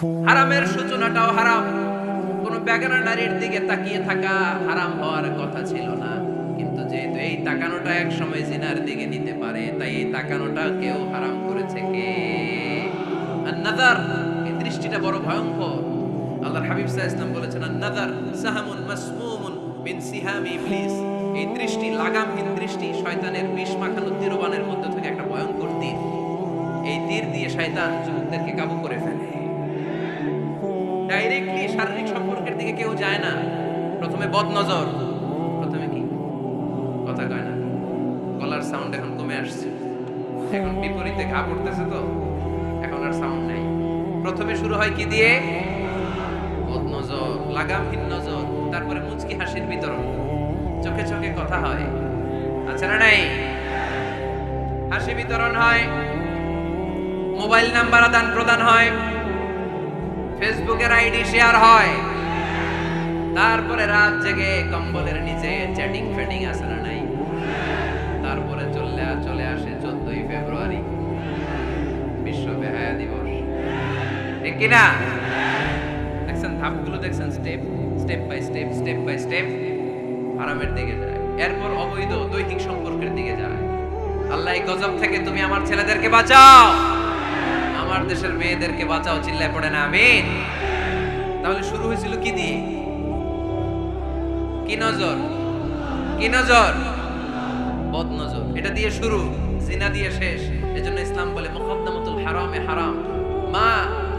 হারামের সূচনাটাও হারাম। কোন বেগানা নারীর দিকে তাকিয়ে থাকা হারাম হওয়ার কথা ছিল না। কিন্তু যেহেতু এই তাকানোটা এক সময় জিনার দিকে নিতে পারে, তাই এই তাকানোটা কেউ হারাম করেছে কে? নাদার এই দৃষ্টিটা বড় ভয়ঙ্কর। আল্লাহর হাবিব আলাইহি ওয়াসাল্লাম বলেছেন নাদার সাহামুন মাসমুমুন মিন সিহামি ইবলিস। এই দৃষ্টি লাগামহীন দৃষ্টি শয়তানের বিষ মাখানো তীরবানের মধ্যে থেকে একটা ভয়ঙ্কর তীর। এই তীর দিয়ে শয়তান যুবকদেরকে কাবু করে ফেলে। ডাইরেক্টলি শারীরিক সম্পর্কের দিকে কেউ যায় না। প্রথমে বদনজর, প্রথমে কি? কথা কয় না। গলার সাউন্ড এখন কমে আসছে। এখন বিপরীতে ঘা পড়তেছে তো। এখন আর সাউন্ড নাই। প্রথমে শুরু হয় কি দিয়ে? বদনজর লাগামহীন নজর, তারপরে মুচকি হাসির বিতরণ। চোখে চোখে কথা হয়। আচ্ছা না নাই? হাসি বিতরণ হয়। মোবাইল নাম্বার আদান প্রদান হয়। ফেসবুকের আইডি শেয়ার হয়। তারপরে রাত জেগে কম্বলের নিচে চ্যাটিং ফেটিং আসে না নাই? তারপরে চলে চলে আসে চোদ্দই ফেব্রুয়ারি। বিশ্ব বেহায়া দিবস। ঠিক কিনা দেখছেন ধাপগুলো দেখছেন step step by step step by step আরামের দিকে যায়। এরপর অবৈধ দৈহিক সম্পর্কের দিকে যায়। আল্লাহ এই গজব থেকে তুমি আমার ছেলেদেরকে বাঁচাও। আমার দেশের মেয়েদেরকে বাঁচাও, চিল্লায় পড়ে না, আমিন। তাহলে শুরু হয়েছিল কি দিয়ে? কি নজর? কি নজর? বদ নজর এটা দিয়ে শুরু, জিনা দিয়ে শেষ। এজন্য ইসলাম বলে, মুকদ্দামাতুল হারামে হারাম। মা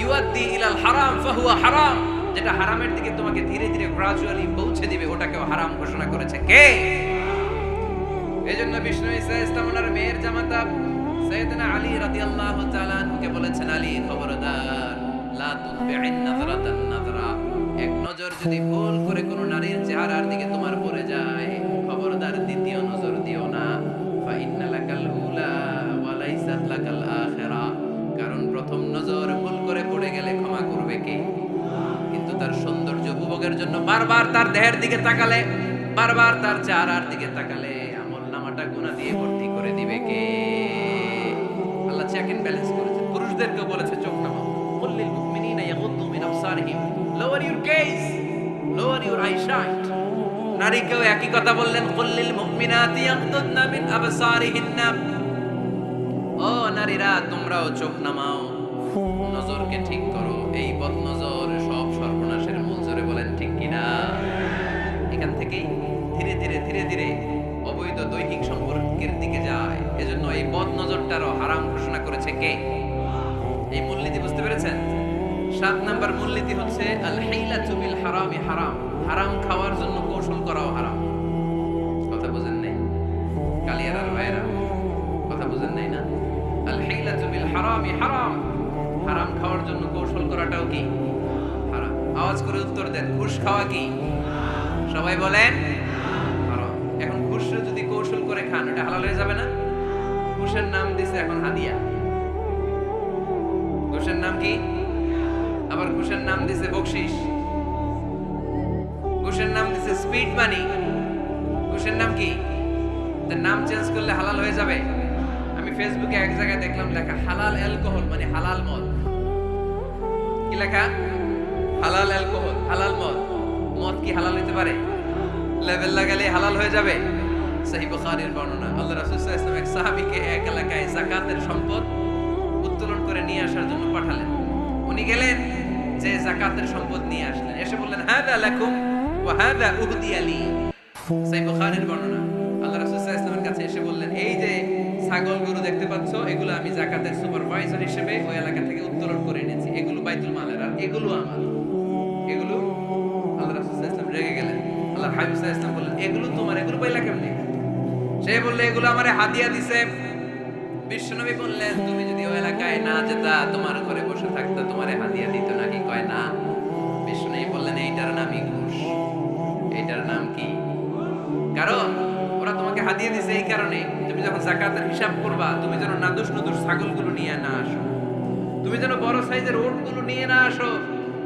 ইউআদ্দি ইলাল হারাম, ফাহুয়া হারাম। যেটা হারামের দিকে তোমাকে ধীরে ধীরে গ্রাজুয়ালি পৌঁছে দিবে, ওটাকেও হারাম ঘোষণা করেছে কে? এজন্য বিষ্ণু ইসা ইসলাম ওনার মেয়ের জামাতা আলী রাদিয়াল্লাহু তাআলা বলেছেন, আলী, খবরদার, লা তুতবি'িন নাযরাতান নাযরা। এক নজর যদি ভুল করে নারীর চেহারার দিকে তোমার পড়ে যায়, খবরদার, দ্বিতীয় নজর দিও না। ফা উলা ওয়া লাইসাত লাকাল আখিরা। কারণ প্রথম নজর ভুল করে পড়ে গেলে ক্ষমা করবে কে? কিন্তু তার সৌন্দর্য উপভোগের জন্য বারবার তার দেহের দিকে তাকালে, বারবার তার চেহারার দিকে তাকালে পুরুষদেরকে বলেছে, চোখ নামাও। কুল্লিল মুমিনিনা ইয়াগুদ্দু মিন আবসারিহিম। Lower your gaze lower your eyesight নারীকেও একই কথা বললেন কুল্লিল মুমিনাতি ইয়াগুদ্দুনা মিন আবসারিহিন্না। ও নারীরা, তোমরাও চোখ নামাও। নজরকে ঠিক করো। এই বদ নজর সব সর্বনাশের মূল জোরে বলেন, ঠিক কিনা? এখান থেকেই সাত নাম্বার মূলনীতি হচ্ছে আল হাইলা চুবিল হারামি। হারাম হারাম খাওয়ার জন্য কৌশল করাও হারাম। কথা বুঝেন নাই? কালিয়ারার ভাইরা কথা বুঝেন নাই না? আল হাইলা চুবিল হারামি হারাম। হারাম খাওয়ার জন্য কৌশল করাটাও কি? হারাম। আওয়াজ করে উত্তর দেন, ঘুষ খাওয়া কি? সবাই বলেন, হারাম। এখন ঘুষ যদি কৌশল করে খান, ওটা হালাল হয়ে যাবে না? ঘুষের নাম দিছে এখন হাদিয়া। ঘুষের নাম কি? আবার ঘুষের নাম দিছে বকশিস। ঘুষের নাম দিছে স্পিড মানি। ঘুষের নাম কি? নাম চেঞ্জ করলে হালাল হয়ে যাবে। আমি ফেসবুকে এক জায়গায় দেখলাম লেখা, হালাল অ্যালকোহল মানে হালাল মদ। কি লেখা? হালাল অ্যালকোহল হালাল মদ। মদ কি হালাল হতে পারে? লেভেল লাগালে হালাল হয়ে যাবে। সহি বুখারীর বর্ণনা। আল্লাহ রাসূল সাল্লাল্লাহু এক সাহাবীকে এক এলাকায় যাকাতের সম্পদ উত্তোলন করে নিয়ে আসার জন্য পাঠালেন। উনি গেলেন যে যাকাতের সম্পদ নিয়ে আসলেন। এসে বললেন, হাদা লাকুম ওয়া হাদা বর্ণনা। আল্লাহ রাসূল সাল্লাল্লাহু কাছে এসে বললেন, এই যে ছাগল গরু দেখতে পাচ্ছ, এগুলো আমি যাকাতের সুপারভাইজার হিসেবে ওই এলাকা থেকে উত্তোলন করে এনেছি। এগুলো বাইতুল মালের, আর এগুলো আমার। এগুলো আল্লাহ রাসূল সাল্লাল্লাহু রেগে গেলেন। আল্লাহ হাবিব সাল্লাল্লাহু বললেন, এগুলো তোমার এগুলো পাইলা কেমনে? সে বললে, এগুলো আমারে হাদিয়া দিছে বিশ্বনবী বললেন, তুমি যদি ওই এলাকায় না যেতা, তোমার ঘরে বসে থাকতা, তোমারে হাদিয়া দিত নাকি? কয়, না। বিশ্বনবী বললেন, এইটার নামই ঘুষ এইটার নাম কি? কারণ ওরা তোমাকে হাদিয়া দিছে এই কারণে। তুমি যখন জাকাতের হিসাব করবা, তুমি যেন নাদুস নুদুস ছাগলগুলো নিয়ে না আসো। তুমি যেন বড় সাইজের ওটগুলো নিয়ে না আসো।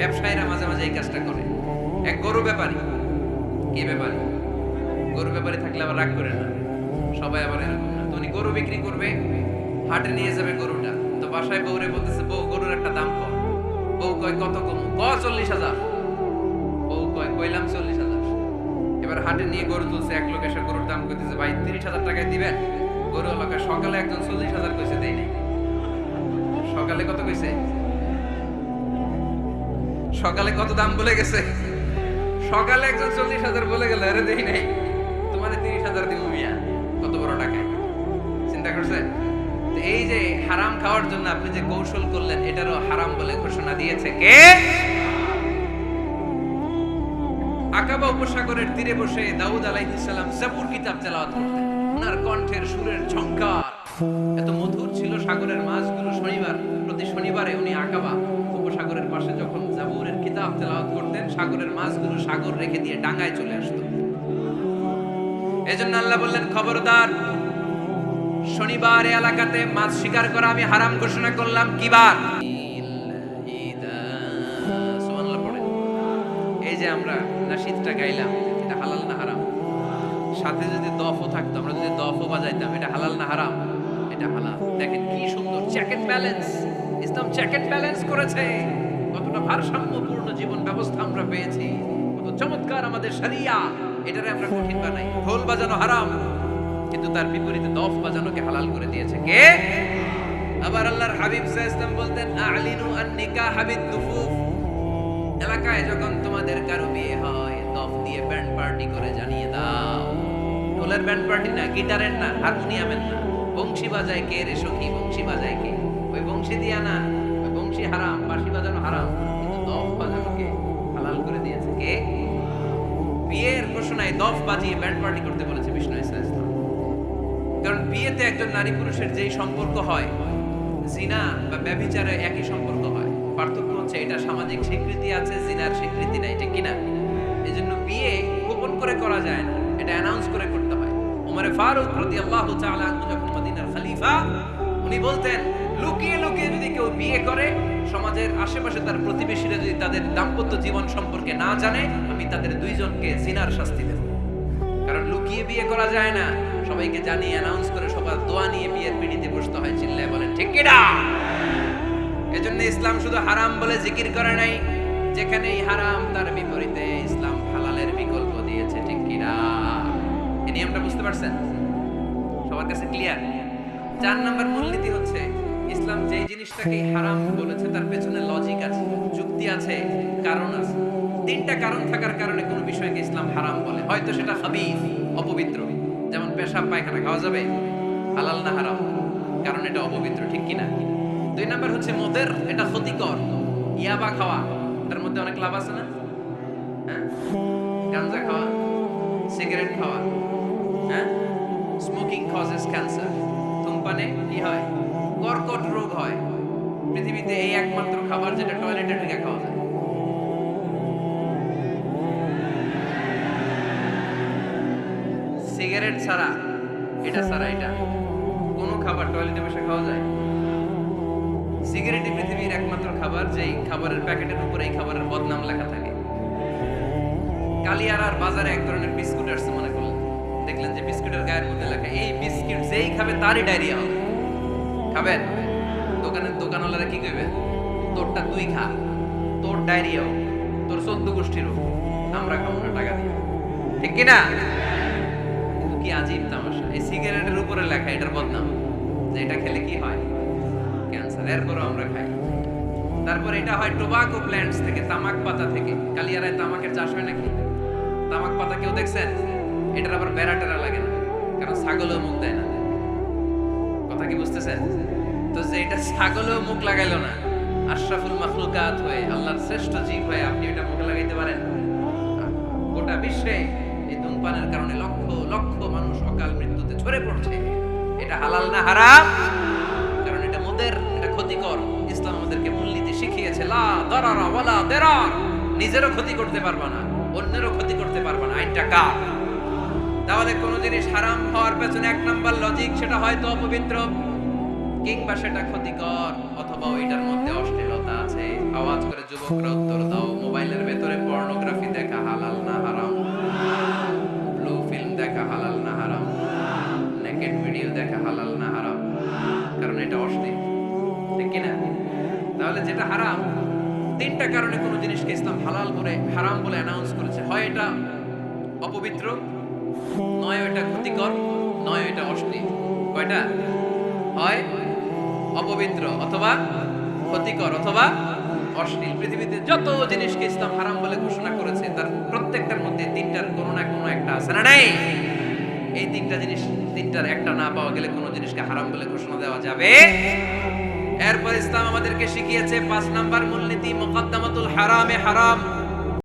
ব্যবসায়ীরা মাঝে মাঝে এই কাজটা করে। এক গরু ব্যাপারী, কি ব্যাপারী? গরু ব্যাপারী থাকলে আবার রাগ করে না। সবাই আবার এরকম না। তো উনি গরু বিক্রি করবে, হাটে নিয়ে যাবে গরুটা। তো বাসায় বউরে বলতেছে, বউ, গরুর একটা দাম কম। বউ কয়, কত কম? ক, চল্লিশ হাজার। বউ কয়, কইলাম চল্লিশ হাজার। এবার হাটে নিয়ে গরু তুলছে, এক লোক এসে গরুর দাম করতেছে ভাই, তিরিশ হাজার টাকায় দিবেন? গরু লোকে সকালে একজন চল্লিশ হাজার কইছে, দেই নাই। সকালে কত কইছে? সকালে কত দাম বলে গেছে? সকালে একজন চল্লিশ হাজার বলে গেল, আরে দেই নাই। তোমার তিরিশ হাজার দিব মিয়া। কত বড় টাকায়? চিন্তা করছেন এই যে হারাম খাওয়ার জন্য আপনি যে কৌশল করলেন, এটারও হারাম বলে ঘোষণা দিয়েছে কে? আকাবা উপসাগরের তীরে বসে দাউদ আলাইহিস সালাম জাবুর কিতাব তেলাওয়াত করতেন। ওনার কণ্ঠের সুরের ঝংকার। এত মধুর ছিল সাগরের মাছগুলো শনিবার, প্রতি শনিবারে উনি আকাবা কিতাব তেলাওয়াত করতেন, সাগরের মাছগুলো সাগর রেখে দিয়ে ডাঙায় চলে আসতো। এজন্য আল্লাহ বললেন, খবরদার, শনিবার এলাকাতে মাছ শিকার করা আমি হারাম ঘোষণা করলাম। কি বার? এই যে আমরা নাশিদটা গাইলাম, এটা হালাল না হারাম? সাথে যদি দফও থাকতো, আমরা যদি দফও বাজাইতাম, এটা হালাল না হারাম? এটা হালাল। দেখেন কি সুন্দর and balance Islam and balance করেছে। কতটা ভারসাম্যপূর্ণ জীবন ব্যবস্থা আমরা পেয়েছি, কত চমৎকার আমাদের শরিয়া, এটারে আমরা কঠিন বানাই। ঢোল বাজানো হারাম, কিন্তু তার বিপরীতে দফ বাজানোকে হালাল করে দিয়েছে কে? আবার আল্লাহর হাবিব ওয়াসাল্লাম বলতেন, আলিনু আন নিকাহ বিদ দুফুফ এলাকায় যখন তোমাদের কারও বিয়ে হয়, দফ দিয়ে ব্যান্ড পার্টি করে জানিয়ে দাও। ঢোলের ব্যান্ড পার্টি না, গিটারের না, হারমোনিয়ামের না। বংশী বাজায় কে রে সখী, বংশী বাজায় কে? ওই বংশী দিয়া না। বংশী হারাম বাঁশি বাজানো হারাম। দফ বাজানোকে হালাল করে দিয়েছে কে? বিয়ের ঘোষণায় দফ বাজিয়ে ব্যান্ড পার্টি করতে বলেছে বিষ্ণু ইসলাম। কারণ বিয়েতে একজন নারী পুরুষের যেই সম্পর্ক হয়, জিনা বা ব্যভিচারে একই সম্পর্ক হয়। পার্থক্য হচ্ছে এটা সামাজিক স্বীকৃতি আছে, জিনার স্বীকৃতি নাই ঠিক কিনা? এই জন্য বিয়ে গোপন করে করা যায় না, এটা অ্যানাউন্স করে করতে হয়। উমরে ফারুক তাআলা আনহু যখন মদিনার খলিফা উনি বলতেন, লুকিয়ে লুকিয়ে যদি কেউ বিয়ে করে, সমাজের আশেপাশে তার প্রতিবেশীরা যদি তাদের দাম্পত্য জীবন সম্পর্কে না জানে, আমি তাদের দুইজনকে জিনার শাস্তি দেব। কারণ লুকিয়ে বিয়ে করা যায় না। সবাইকে জানিয়ে অ্যানাউন্স করে সবার দোয়া নিয়ে বিয়ের পিড়িতে বসতে হয়, চিল্লায় বলেন, ঠিক কিনা? এজন্য ইসলাম শুধু হারাম বলে জিকির করে নাই। যেখানেই হারাম, তার বিপরীতে ইসলাম হালালের বিকল্প দিয়েছে, ঠিক কিনা? এই নিয়মটা বুঝতে পারছেন? সবার কাছে ক্লিয়ার চার নম্বর মূলনীতি হচ্ছে ইসলাম যেই জিনিসটাকে হারাম বলেছে, তার পেছনে লজিক আছে, যুক্তি আছে, কারণ আছে। তিনটা কারণ থাকার কারণে কোনো বিষয়কে ইসলাম হারাম বলে। হয়তো সেটা হাবিস অপবিত্র। যেমন পেশাব, পায়খানা খাওয়া যাবে, হালাল না হারাম? কারণ এটা অপবিত্র, ঠিক কিনা? দুই নাম্বার হচ্ছে মদের, এটা ক্ষতিকর। ইয়াবা খাওয়া, এটার মধ্যে অনেক লাভ আছে না? হ্যাঁ? গাঞ্জা খাওয়া, সিগারেট খাওয়া হ্যাঁ? স্মোকিং কজেস ক্যান্সার ধূমপানে কি হয়? কর্কট রোগ হয়। পৃথিবীতে এই একমাত্র খাবার যেটা টয়লেটে ঢুকে খাওয়া যায়। সিগারেট ছাড়া, এটা ছাড়া এটা কোনো খাবার টয়লেটে বসে খাওয়া যায়। সিগারেটই পৃথিবীর একমাত্র খাবার, যেই খাবারের প্যাকেটের উপরে এই খাবারের বদনাম লেখা থাকে। কালিয়ারার বাজারে এক ধরনের বিস্কুট আসছে, মনে দেখলেন যে বিস্কুটের গায়ের মধ্যে লেখা এই বিস্কুট যেই খাবে তারই ডায়রিয়া হবে। খাবেন? দোকানের দোকানওয়ালারা কি কইবে? তোরটা তুই খা তোর ডায়রিয়া হোক, তোর চোদ্দ গোষ্ঠীর হোক, আমরা খাব না টাকা দিয়ে। ঠিক কিনা? কিন্তু কি আজীব তামাশা। এই সিগারেটের উপরে লেখা এটার বদনাম যে এটা খেলে কি হয়? ক্যান্সার। এরপরও আমরা খাই। তারপর এটা হয় টোবাকো প্ল্যান্টস থেকে তামাক পাতা থেকে। কালিয়ারায় তামাকের চাষ হয় নাকি? তামাক পাতা কেউ দেখছেন? এটার আবার বেড়া টেরা লাগে না, কারণ ছাগলও মুখ দেয় না। কথা কি বুঝতেছেন? তো যে এটা ছাগলও মুখ লাগাইলো না, আশরাফুল মাখলুকাত হয়ে, আল্লাহর শ্রেষ্ঠ জীব হয়ে আপনি এটা মুখে লাগাইতে পারেন? গোটা বিশ্বে এই ধূমপানের কারণে লক্ষ লক্ষ মানুষ অকাল মৃত্যুতে ঝরে পড়ছে। এটা হালাল না হারাম? কারণ এটা মোদের, এটা ক্ষতিকর। ইসলাম আমাদেরকে মূলনীতি শিখিয়েছে, লা দারারা ওয়ালা দারার। নিজেরও ক্ষতি করতে পারবা না, অন্যেরও ক্ষতি করতে পারবা না। আইনটা কার? তাহলে কোনো জিনিস হারাম হওয়ার পেছনে এক নাম্বার লজিক সেটা হয়তো অপবিত্র, কিংবা সেটা ক্ষতিকর, অথবা ওইটার মধ্যে অশ্লীলতা আছে। আওয়াজ করে যুবকরা উত্তর দাও, মোবাইলের ভেতরে পর্নোগ্রাফি দেখা হালাল না হারাম? ব্লু ফিল্ম দেখা হালাল না হারাম? নেকেড ভিডিও দেখা হালাল না হারাম? কারণ এটা অশ্লীল। ঠিক কিনা তাহলে যেটা হারাম, তিনটা কারণে কোনো জিনিসকে ইসলাম হালাল বলে, হারাম বলে অ্যানাউন্স করেছে। হয় এটা অপবিত্র নয় এটা ক্ষতিকর, নয় এটা অশ্লীল। কয়টা? হয় অপবিত্র অথবা ক্ষতিকর অথবা অশ্লীল। পৃথিবীতে যত জিনিসকে ইসলাম হারাম বলে ঘোষণা করেছে, তার প্রত্যেকটার মধ্যে তিনটার কোনো না কোনো একটা আছে না নাই? এই তিনটা জিনিস, তিনটার একটা না পাওয়া গেলে কোনো জিনিসকে হারাম বলে ঘোষণা দেওয়া যাবে? এরপর ইসলাম আমাদেরকে শিখিয়েছে পাঁচ নাম্বার মূলনীতি, মোকদ্দমাতুল হারামে হারাম।